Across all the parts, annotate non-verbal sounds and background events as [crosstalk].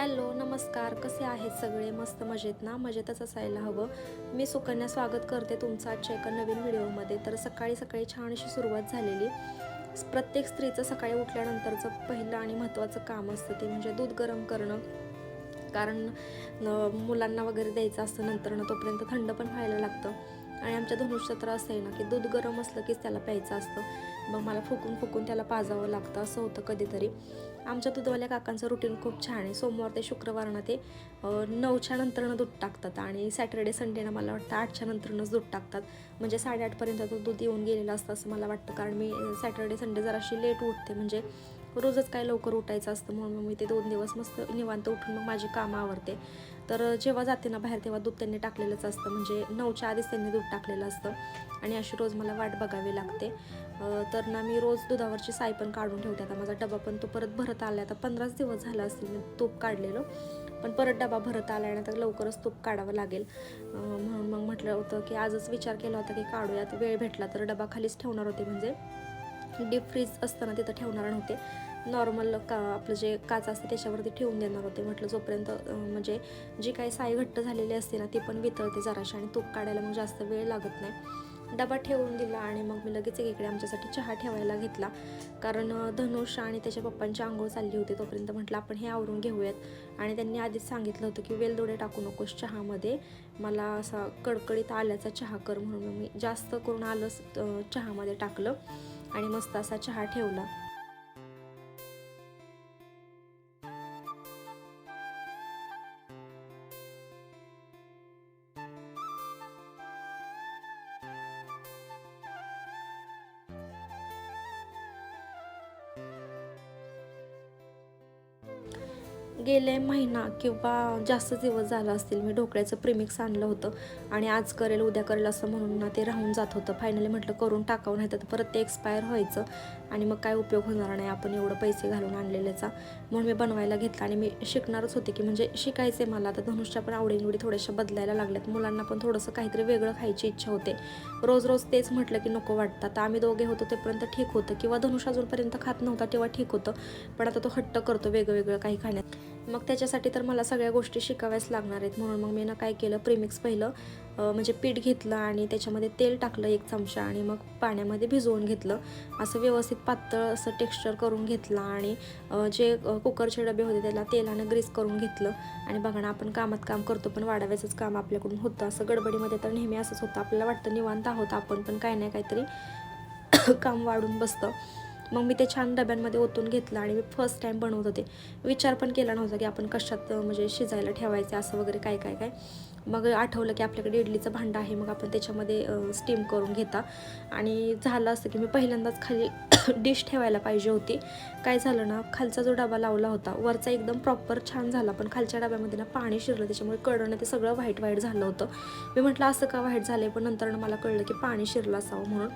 Hello नमस्कार. कसे आहेत सगळे? मस्त मजेत ना? मजेतच असायला हवं. मी सुकन्या स्वागत करते तुमचं आजच्या एका नवीन व्हिडिओमध्ये. तर सकाळी सकाळी छान अशी सुरुवात झालेली. प्रत्येक स्त्रीचं सकाळी उठल्यानंतरचं पहिलं आणि महत्त्वाचं काम असतं ते म्हणजे दूध गरम करणं. कारण मुलांना वगैरे द्यायचं असतं नंतर ना तोपर्यंत थंड पण व्हायला लागतं. आणि आमच्या धनुष्य तर असं आहे ना की दूध गरम असलं कीच त्याला प्यायचं असतं. मग मला फुकून फुकून त्याला पाजावं लागतं असं होतं कधीतरी. आमच्या दूधवाल्या काकांचं रुटीन खूप छान आहे. सोमवार ते शुक्रवारनं ते नऊच्या नंतरनं दूध टाकतात आणि सॅटर्डे संडेनं मला वाटतं आठच्या नंतरनंच दूध टाकतात. म्हणजे साडेआठपर्यंत तो दूध येऊन गेलेलं असतं असं मला वाटतं. कारण मी सॅटर्डे संडे जराशी लेट उठते. म्हणजे रोजच काय लवकर उठायचं असतं म्हणून मग मी ते दोन दिवस मस्त निवांत उठून मग माझी कामं आवडते तर जेव्हा जाते ना बाहेर तेव्हा दूध त्यांनी टाकलेलंच असतं. म्हणजे नऊच्या आधीच त्यांनी दूध टाकलेलं असतं. आणि अशी रोज मला वाट बघावी लागते. तर ना मी रोज दुधावरची साय पण काढून ठेवते. आता माझा डबा पण तो परत भरत आला आता पंधराच दिवस झाला असतील मी तूप काढलेलं. पण परत डबा भरत आला आणि आता लवकरच तूप काढावं लागेल. म्हणून मग म्हटलं होतं की आजच विचार केला होता की काढूयात. वेळ भेटला तर डबा खालीच ठेवणार होते. म्हणजे डीप फ्रीज असताना तिथं ठेवणार नव्हते. नॉर्मल का आपलं जे काच असते त्याच्यावरती ठेवून देणार होते. म्हटलं जोपर्यंत म्हणजे जी काही साय घट्ट झालेली असते ना ती पण वितळते जराशी आणि तूप काढायला मग जास्त वेळ लागत नाही. डबा ठेवून दिला आणि मग मी लगेच एकीकडे आमच्यासाठी चहा ठेवायला घेतला. कारण धनुष आणि त्याच्या पप्पांची आंघोळ चालली होती तोपर्यंत म्हटलं आपण हे आवरून घेऊयात. आणि त्यांनी आधीच सांगितलं होतं की वेलदोडे टाकू नकोस चहामध्ये. मला असा कडकडीत आल्याचा चहा कर. म्हणून मी जास्त करून आलंच चहामध्ये टाकलं आणि मस्त असा चहा ठेवला. गेले महिना किंवा जास्त दिवस झाला असतील मी ढोकळ्याचं प्रिमिक्स आणलं होतं. आणि आज करेल उद्या करेल असं म्हणून ना ते राहून जात होतं. फायनली म्हटलं करून टाकावं नाही तर परत ते एक्सपायर व्हायचं. आणि मग काय उपयोग होणार नाही आपण एवढं पैसे घालून आणलेल्याचा. म्हणून मी बनवायला घेतला आणि मी शिकणारच होते की म्हणजे शिकायचे मला. आता धनुषच्या पण आवडीनिवडी थोड्याशा बदलायला लागल्यात. मुलांना पण थोडंसं काहीतरी वेगळं खायची इच्छा होते. रोज रोज तेच म्हटलं की नको वाटतं. आता आम्ही दोघे होतो तेपर्यंत ठीक होतं. किंवा धनुष अजूनपर्यंत खात नव्हता तेव्हा ठीक होतं. पण आता तो हट्ट करतो वेगळं वेगळं काही खाण्यात. मग त्याच्यासाठी तर मला सगळ्या गोष्टी शिकाव्याच लागणार आहेत. म्हणून मग मी ना काय केलं प्रीमिक्स पहिलं म्हणजे पीठ घेतलं आणि त्याच्यामध्ये तेल टाकलं एक चमचा आणि मग पाण्यामध्ये भिजवून घेतलं. असं व्यवस्थित पातळ असं टेक्स्चर करून घेतलं आणि जे कुकरचे डबे होते त्याला तेलानं ग्रीस करून घेतलं. आणि बघा ना आपण कामात काम करतो पण वाढाव्याचंच काम आपल्याकडून होतं. असं गडबडीमध्ये तर नेहमी असंच होतं. आपल्याला वाटतं निवांत आहोत आपण पण काय नाही काहीतरी [coughs] काम वाढून बसतं. मग मी ते छान डब्यांमध्ये ओतून घेतलं आणि मी फर्स्ट टाईम बनवत होते. विचार पण केला नव्हता की आपण कशात म्हणजे शिजायला ठेवायचं असं वगैरे काय काय काय. मग आठवलं की आपल्याकडे इडलीचं भांडं आहे मग आपण त्याच्यामध्ये स्टीम करून घेता. आणि झालं असं की मी पहिल्यांदाच खाली [coughs] डिश ठेवायला पाहिजे होती. काय झालं ना खालचा जो डबा लावला होता वरचा एकदम प्रॉपर छान झाला पण खालच्या डब्यामध्ये ना पाणी शिरलं त्याच्यामुळे कडनं ते सगळं व्हाईट व्हाईट झालं होतं. मी म्हटलं असं का व्हाईट झालं आहे पण नंतर मला कळलं की पाणी शिरलं असावं म्हणून.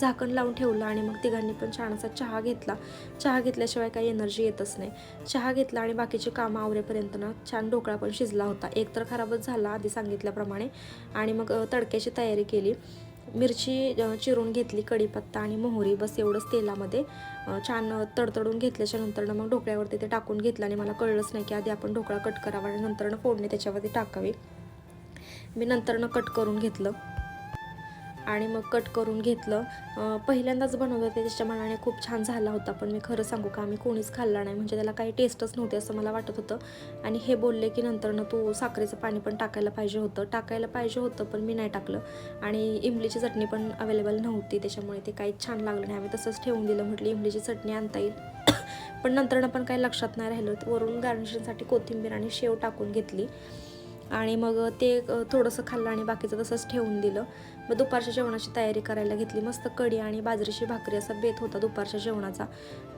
झाकण लावून ठेवलं आणि मग तिघांनी पण छान असा चहा घेतला. चहा घेतल्याशिवाय काही एनर्जी येतच नाही. चहा घेतला आणि बाकीची कामं आवरेपर्यंत ना छान ढोकळा पण शिजला होता. एक तर खराबच झाला आधी सांगितल्याप्रमाणे आणि मग तडक्याची तयारी केली. मिरची चिरून घेतली कढीपत्ता आणि मोहरी बस एवढंच तेलामध्ये. छान तडतडून घेतल्याच्या नंतरनं मग ढोकळ्यावरती ते टाकून घेतलं आणि मला कळलंच नाही की आधी आपण ढोकळा कट करावा आणि नंतरनं फोडणी त्याच्यावरती टाकावी. मी नंतरनं कट करून घेतलं. आणि मग कट करून घेतलं. पहिल्यांदाच बनवलं होते त्याच्या मनाने खूप छान झाला होता पण मी खरं सांगू का आम्ही कोणीच खाल्ला नाही. म्हणजे त्याला काही टेस्टच नव्हते असं मला वाटत होतं. आणि हे बोलले की नंतरनं तू साखरेचं पाणी पण टाकायला पाहिजे होतं. टाकायला पाहिजे होतं पण मी नाही टाकलं. आणि इमलीची चटणी पण अवेलेबल नव्हती त्याच्यामुळे ते काहीच छान लागलं नाही. आम्ही तसंच ठेवून दिलं म्हटलं इमलीची चटणी आणता येईल. [coughs] पण नंतरनं पण काही लक्षात नाही राहिलं. वरून गार्निशिंगसाठी कोथिंबीर आणि शेव टाकून घेतली. आणि मग ते थोडंसं खाल्लं आणि बाकीचं तसंच ठेवून दिलं. मग दुपारच्या जेवणाची तयारी करायला घेतली. मस्त कढी आणि बाजरीची भाकरी असा बेत होता दुपारच्या जेवणाचा.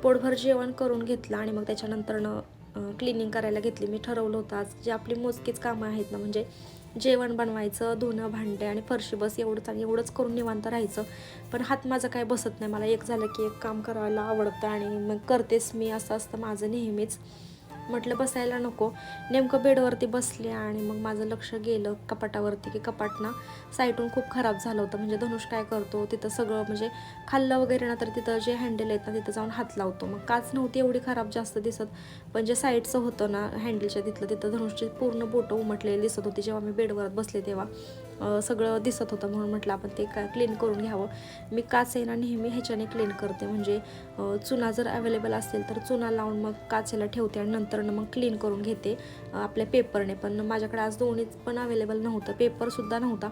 पोटभर जेवण करून घेतलं आणि मग त्याच्यानंतरनं क्लिनिंग करायला घेतली. मी ठरवलं होतं आज जे आपली मोजकीच कामं आहेत ना म्हणजे जेवण बनवायचं धुणं भांडे आणि फरशी बस एवढंच आणि एवढंच करून निवांत राहायचं. पण हात माझा काय बसत नाही. मला एक झालं की एक काम करायला आवडतं आणि मग करतेच मी असं असतं माझं नेहमीच. म्हटलं बसायला नको. नेमकं बेडवरती बसले आणि मग माझं लक्ष गेलं कपाटावरती की कपाट ना साईटून खूप खराब झालं होतं. म्हणजे धनुष काय करतो तिथं सगळं म्हणजे खाल्लं वगैरे ना तर तिथं जे हँडल आहेत ना तिथं जाऊन हात लावतो. मग काच नव्हती एवढी खराब जास्त दिसत. पण जे साईडचं होतं ना हँडलच्या तिथलं तिथं धनुषची पूर्ण बोटं उमटलेली दिसत होती जेव्हा मी बेडवर बसले तेव्हा. सगळं दिसत होतं म्हणून म्हटलं आपण ते का क्लीन करून घ्यावं. मी काचेना नेहमी ह्याच्याने क्लीन करते? म्हणजे चुना जर अवेलेबल असेल तर चुना लावून मग काचेला ठेवते आणि नंतर मग क्लीन करून घेते आपल्या पेपरने पण माझ्याकडे आज दोन्हीच पण अवेलेबल नव्हतं. पेपरसुद्धा नव्हता.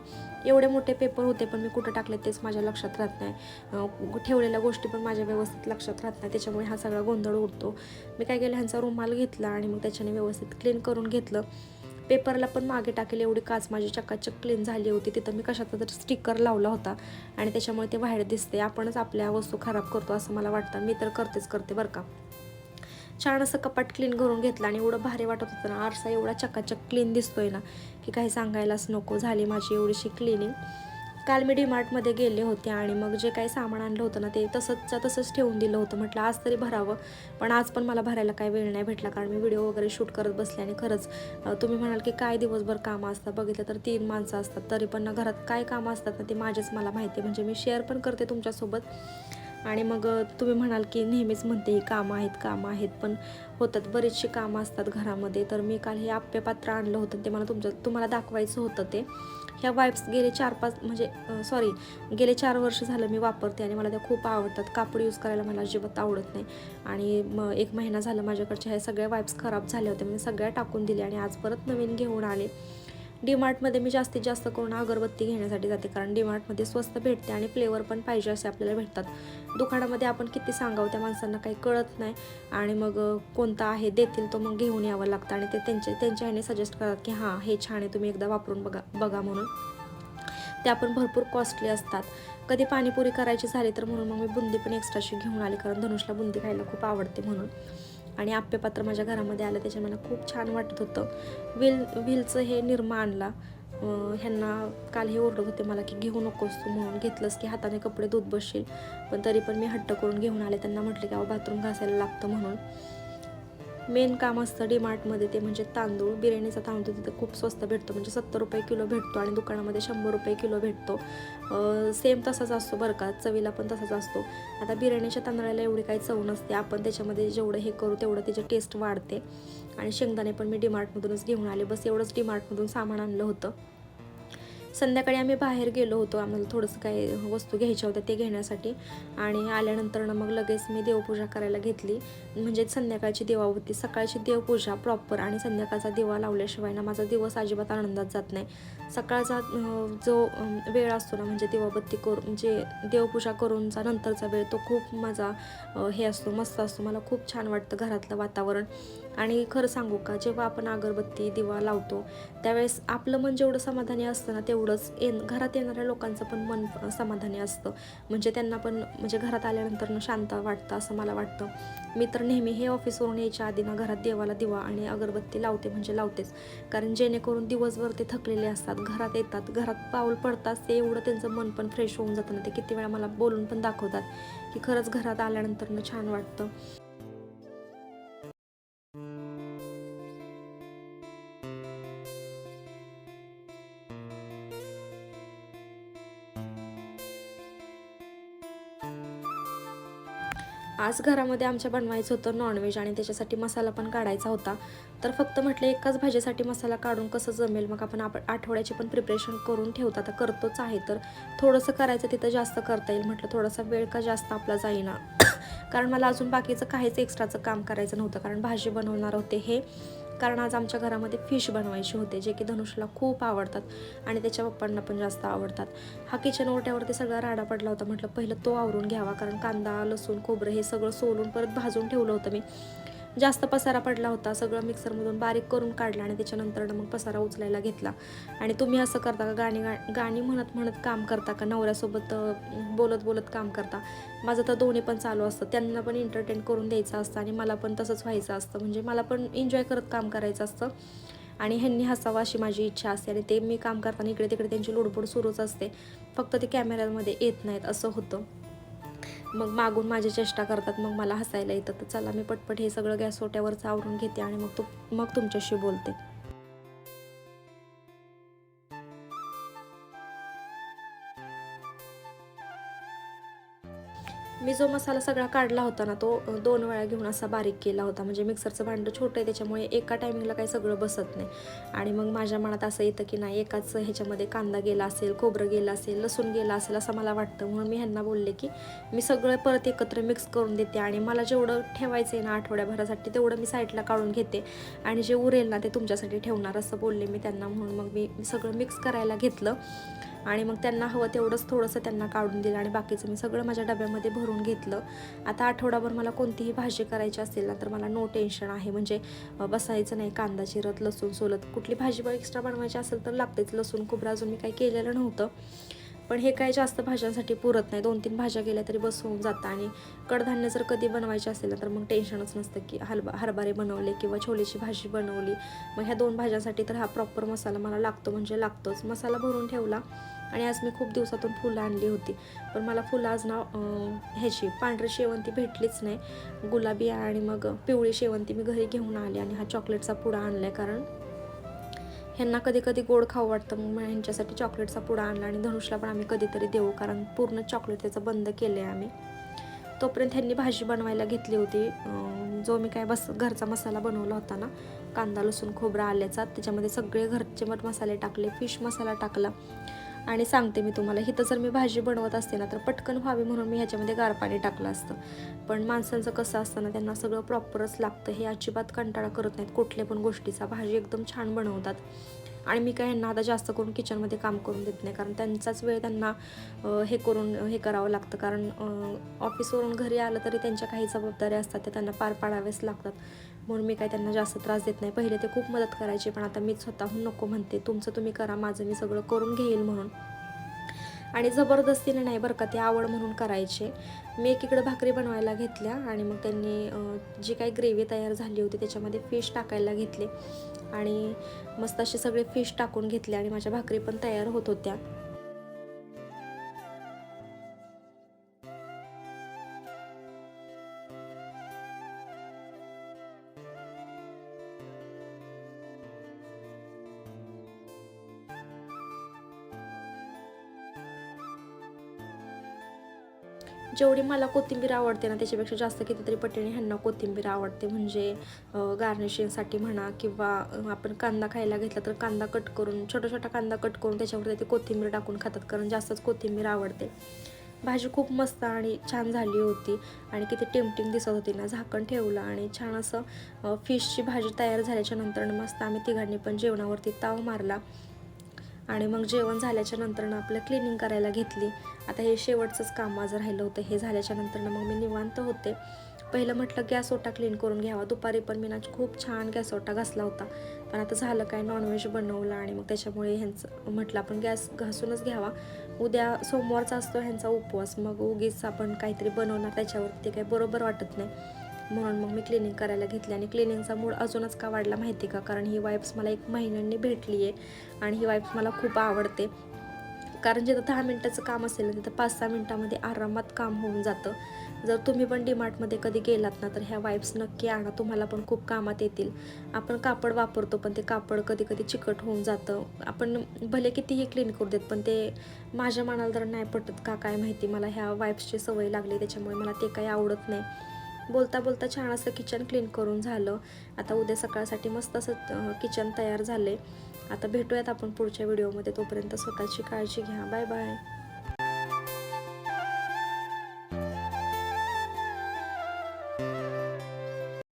एवढे मोठे पेपर होते पण मी कुठं टाकले तेच माझ्या लक्षात राहत नाही. ठेवलेल्या गोष्टी पण माझ्या व्यवस्थित लक्षात राहत नाही. त्याच्यामुळे हा सगळा गोंधळ उडतो. मी काय केलं? ह्यांचा रुमाल घेतला आणि मग त्याच्याने व्यवस्थित क्लीन करून घेतलं. पेपरला पण मागे टाकेल एवढी काच माझी चकाचक क्लीन झाली होती. तिथं मी कशाचा तर स्टिकर लावला होता आणि त्याच्यामुळे ते बाहेर दिसते आपणच आपल्या वस्तू खराब करतो असं मला वाटतं. मी तर करतेच करते बरं का. छान असं कपाट क्लीन करून घेतलं आणि एवढं भारी वाटत होतं ना. आरसा एवढा चकाचक क्लीन दिसतोय ना की काही सांगायलाच नको. झाली माझी एवढीशी क्लिनिंग काल मी डीमार्टमध्ये गेले होते आणि मग जे काही सामान आणलं होतं ना ते तसंचच्या तसंच ठेवून दिलं होतं. म्हटलं आज तरी भरावं. पण आज पण मला भरायला काही वेळ नाही भेटला कारण मी व्हिडिओ वगैरे शूट करत बसले आणि खरंच तुम्ही म्हणाल की काय दिवसभर कामं असतात? बघितलं तर तीन माणसं असतात. तरी पण ना घरात काय कामं असतात ना ते माझेच मला माहिती आहे. म्हणजे मी शेअर पण करते तुमच्यासोबत. आणि मग तुम्ही म्हणाल की नेहमीच म्हणते ही कामं आहेत कामं आहेत. पण होतात बरीचशी कामं असतात घरामध्ये. तर मी काल हे आप्यपात्र आणलं होतं ते मला तुमच्या तुम्हाला दाखवायचं होतं ते. ह्या वाईप्स गेले चार पाच म्हणजे सॉरी गेले चार वर्ष झालं मी वापरते आणि मला त्या खूप आवडतात. कापड यूज करायला मला अजिबात आवडत नाही. आणि मग एक महिना झाला माझ्याकडच्या ह्या सगळ्या वाईप्स खराब झाल्या होत्या मी सगळ्या टाकून दिल्या आणि आज परत नवीन घेऊन आले. डीमार्टमध्ये मी जास्तीत जास्त करून अगरबत्ती घेण्यासाठी जाते कारण डीमार्टमध्ये स्वस्त भेटते आणि फ्लेवर पण पाहिजे असे आपल्याला भेटतात. दुकानामध्ये आपण किती सांगावं त्या माणसांना काही कळत नाही आणि मग कोणता आहे देतील तो मग घेऊन यावं लागतं आणि ते त्यांच्या त्यांच्या ह्याने सजेस्ट करतात की हां हे छान आहे तुम्ही एकदा वापरून बघा बघा म्हणून. त्या पण भरपूर कॉस्टली असतात. कधी पाणीपुरी करायची झाली तर म्हणून मग मी बुंदी पण एक्स्ट्राशी घेऊन आली कारण धनुषला बुंदी खायला खूप आवडते म्हणून. आणि आप्यपात्र माझ्या घरामध्ये आलं त्याच्या मला खूप छान वाटत होतं. विल व्हीलचं हे निर्मा आणला. ह्यांना काल हे ओरडत होते मला की घेऊ नकोस तू म्हणून घेतलंस की हाताने कपडे धुत बसशील. पण तरी पण मी हट्ट करून घेऊन आले त्यांना म्हटलं की अहो बाथरूम घासायला लागतं म्हणून. मेन काम असतं डीमार्टमध्ये ते म्हणजे तांदूळ बिर्याणीचा तांदूळ तिथं खूप स्वस्त भेटतो. म्हणजे सत्तर रुपये किलो भेटतो आणि दुकानामध्ये शंभर रुपये किलो भेटतो. सेम तसाच असतो बरं का चवीला पण तसाच असतो. आता बिर्याणीच्या तांदळाला एवढी काही चव नसते. आपण त्याच्यामध्ये जेवढं हे करू तेवढं त्याची टेस्ट वाढते. आणि शेंगदाणे पण मी डीमार्टमधूनच घेऊन आले. बस एवढंच डीमार्टमधून सामान आणलं होतं. संध्याकाळी आम्ही बाहेर गेलो होतो. आम्हाला थोडंसं काही वस्तू घ्यायच्या होत्या ते घेण्यासाठी. आणि आल्यानंतर ना मग लगेच मी देवपूजा करायला घेतली. म्हणजे संध्याकाळची देवावती सकाळची देवपूजा प्रॉपर आणि संध्याकाळचा दिवा लावल्याशिवाय ना माझा दिवस अजिबात आनंदात जात नाही. सकाळचा जो वेळ असतो ना म्हणजे दिवाबत्ती करून म्हणजे देवपूजा करूनचा नंतरचा वेळ तो खूप माझा हे असतो मस्त असतो. मला खूप छान वाटतं घरातलं वातावरण. आणि खरं सांगू का जेव्हा आपण अगरबत्ती दिवा लावतो त्यावेळेस आपलं मन जेवढं समाधानी असतं ना तेवढंच येन घरात येणाऱ्या लोकांचं पण मन समाधानी असतं. म्हणजे त्यांना पण म्हणजे घरात आल्यानंतर ना शांत वाटतं असं मला वाटतं. मी तर नेहमी हे ऑफिसवरून यायच्या आधी ना घरात देवाला दिवा आणि अगरबत्ती लावते म्हणजे लावतेच. कारण जेणेकरून दिवसभर ते थकलेले असतात घरात येतात घरात पाऊल पडतात ते एवढं त्यांचं मन पण फ्रेश होऊन जातं ना ते किती वेळा मला बोलून पण दाखवतात की खरंच घरात आल्यानंतर ना छान वाटतं. आज घरामध्ये आमच्या बनवायचं होतं नॉनव्हेज आणि त्याच्यासाठी मसाला पण काढायचा होता. तर फक्त म्हटलं एकाच भाजीसाठी मसाला काढून कसं जमेल? मग आपण आपण आठवड्याची पण प्रिपरेशन करून ठेवतो आता करतोच आहे तर थोडंसं करायचं तिथं जास्त करता येईल. म्हटलं थोडासा वेळ का जास्त आपला जाईना. [coughs] कारण मला अजून बाकीचं काहीच एक्स्ट्राचं काम करायचं नव्हतं. कारण भाजी बनवणार होते हे. कारण आज आमच्या घरामध्ये फिश बनवायचे होते जे की धनुषला खूप आवडतात आणि त्याच्या पप्पांना पण जास्त आवडतात. हा किचन ओट्यावरती सगळा राडा पडला होता म्हटलं पहिलं तो आवरून घ्यावा कारण कांदा लसूण खोबरं हे सगळं सोलून परत भाजून ठेवलं होतं मी. जास्त पसारा पडला होता सगळं मिक्सरमधून बारीक करून काढला आणि त्याच्यानंतर मग पसारा उचलायला घेतला. आणि तुम्ही असं करता का? गाणी गा गाणी म्हणत म्हणत काम करता का? नवऱ्यासोबत बोलत बोलत काम करता? माझं तर दोन्ही पण चालू असतं. त्यांना पण एंटरटेन करून द्यायचं असतं आणि मला पण तसंच व्हायचं असतं. म्हणजे मला पण एन्जॉय करत काम करायचं असतं. आणि ह्यांनी हसावं अशी माझी इच्छा असते आणि ते मी काम करताना इकडे तिकडे त्यांची लोडबोड सुरूच असते. फक्त ते कॅमेऱ्यामध्ये येत नाहीत असं होतं. मग मागून माझी चेष्टा करतात मग मला हसायला येतं. तर चला मी पटपट हे सगळं गॅस ओट्यावरचं आवरून घेते आणि मग तू मग तुमच्याशी बोलते. मी जो मसाला सगळा काढला होता ना तो दोन वेळा घेऊन असा बारीक केला होता. म्हणजे मिक्सरचं भांडं छोटं आहे त्याच्यामुळे एका टायमिंगला काही सगळं बसत नाही. आणि मग माझ्या मनात असं येतं की नाही एकाच ह्याच्यामध्ये कांदा गेला असेल खोबरं गेलं असेल लसूण गेला असेल असं मला वाटतं. म्हणून मी ह्यांना बोलले की मी सगळं परत एकत्र मिक्स करून देते. आणि मला जेवढं ठेवायचं आहे ना आठवड्याभरासाठी तेवढं मी साईडला काढून घेते. आणि जे उरेल ना ते तुमच्यासाठी ठेवणार असं बोलले मी त्यांना. म्हणून मग मी सगळं मिक्स करायला घेतलं. आणि मग त्यांना हवं तेवढंच थोडंसं त्यांना काढून दिलं आणि बाकीचं मी सगळं माझ्या डब्यामध्ये भरून घेतलं. आता आठवडाभर मला कोणतीही भाजी करायची असेल ना तर मला नो टेन्शन आहे. म्हणजे बसायचं नाही कांदा चिरत लसूण सोलत. कुठली भाजी एक्स्ट्रा बनवायची असेल तर लागतेच. लसूण खोबरं अजून मी काही केलेलं नव्हतं. पण हे काय जास्त भाज्यांसाठी पुरत नाही. दोन तीन भाज्या गेल्या तरी बस होऊन जातं. आणि कडधान्य जर कधी बनवायचे असेल ना तर मग टेन्शनच नसतं की हलबा हरभरे बनवले किंवा छोलेची भाजी बनवली. मग ह्या दोन भाज्यांसाठी तर हा प्रॉपर मसाला मला लागतो म्हणजे लागतोच. मसाला भरून ठेवला आणि आज मी खूप दिवसातून फुलं आणली होती. पण मला फुलं आज ना ह्याची पांढरी शेवंती भेटलीच नाही. गुलाबी आणि मग पिवळी शेवंती मी घरी घेऊन आली आणि हा चॉकलेटचा पुडा आणला आहे कारण ह्यांना कधी कधी गोड खाऊ वाटतं. मग ह्यांच्यासाठी चॉकलेटचा पुडा आणला आणि धनुषला पण आम्ही कधीतरी देऊ कारण पूर्ण चॉकलेट त्याचं बंद केलं आहे आम्ही. तोपर्यंत ह्यांनी भाजी बनवायला घेतली होती. जो मी काय बस घरचा मसाला बनवला होता ना कांदा लसूण खोबरा आल्याचा त्याच्यामध्ये सगळे घरचे मट मसाले टाकले फिश मसाला टाकला. आणि सांगते मी तुम्हाला इथं जर मी भाजी बनवत असते ना तर पटकन व्हावी म्हणून मी ह्याच्यामध्ये गार पाणी टाकलं असतं. पण माणसांचं कसं असतं ना त्यांना सगळं प्रॉपरच लागतं. हे अजिबात कंटाळा करत नाहीत. कुठल्या पण गोष्टीचा भाजी एकदम छान बनवतात. आणि मी काय यांना आता जास्त करून किचनमध्ये काम करून देत नाही. कारण त्यांचाच वेळ त्यांना हे करून हे करावं लागतं. कारण ऑफिसवरून घरी आलं तरी त्यांच्या काही जबाबदाऱ्या असतात त्या त्यांना पार पाडाव्याच लागतात. म्हणून मी काय त्यांना जास्त त्रास देत नाही. पहिले ते खूप मदत करायचे पण आता मी स्वतःहून नको म्हणते. तुमचं तुम्ही करा माझं मी सगळं करून घेईल म्हणून. आणि जबरदस्तीने नाही बरं का ते आवड म्हणून करायचे. मी एकीकडे भाकरी बनवायला घेतल्या आणि मग त्यांनी जी काही ग्रेव्ही तयार झाली होती त्याच्यामध्ये फिश टाकायला घेतले. आणि मस्त असे सगळे फिश टाकून घेतले आणि माझ्या भाकरी पण तयार होत होत्या. जेवढी मला कोथिंबीर आवडते ना त्याच्यापेक्षा जास्त कितीतरी पटीने ह्यांना कोथिंबीर आवडते. म्हणजे गार्निशिंगसाठी म्हणा किंवा आपण कांदा खायला घेतला तर कांदा कट करून छोटा छोटा कांदा कट करून त्याच्यावरती ते कोथिंबीर टाकून खातात. कारण जास्तच कोथिंबीर आवडते. भाजी खूप मस्त आणि छान झाली होती. आणि किती टेम्पटिंग दिसत होती ना झाकण ठेवलं आणि छान असं फिशची भाजी तयार झाल्याच्यानंतर मस्त आम्ही तिघांनी पण जेवणावरती ताव मारला. आणि मग जेवण झाल्याच्या नंतरनं आपलं क्लिनिंग करायला घेतली. आता हे शेवटचंच काम माझं राहिलं होतं हे झाल्याच्या नंतरनं मग मी निवांत होते. पहिलं म्हटलं गॅस ओटा क्लीन करून घ्यावा. दुपारी पण मी ना खूप छान गॅस ओटा घासला होता. पण आता झालं काय नॉनव्हेज बनवलं आणि मग त्याच्यामुळे ह्यांचं म्हटलं आपण गॅस घासूनच घ्यावा. उद्या सोमवारचा असतो ह्यांचा उपवास मग उगीच आपण काहीतरी बनवणार त्याच्यावरती काही बरोबर वाटत नाही. म्हणून मग मी क्लिनिंग करायला घेतली आणि क्लिनिंगचा मूड अजूनच का वाढला माहिती का? कारण ही वाईप्स मला एक महिन्यांनी भेटली आहे आणि ही वाईप्स मला खूप आवडते. कारण जिथं दहा मिनटाचं काम असेल ना तिथं पाच सहा मिनटामध्ये आरामात काम होऊन जातं. जर तुम्ही पण डीमार्टमध्ये कधी गेलात ना तर ह्या वाईप्स नक्की आणा. तुम्हाला पण खूप कामात येतील. आपण कापड वापरतो पण ते कापड कधी कधी चिकट होऊन जातं. आपण भले कितीही क्लीन करू देत पण ते माझ्या मनाला तर नाही पटत का काय माहिती? मला ह्या वाईप्सची सवय लागली त्याच्यामुळे मला ते काही आवडत नाही. बोलता बोलता छान असं किचन क्लीन करून झालं. आता उद्या सकाळसाठी मस्त असं किचन तयार झाले. आता भेटूयात आपण पुढच्या व्हिडिओमध्ये तोपर्यंत स्वतःची काळजी घ्या. Bye bye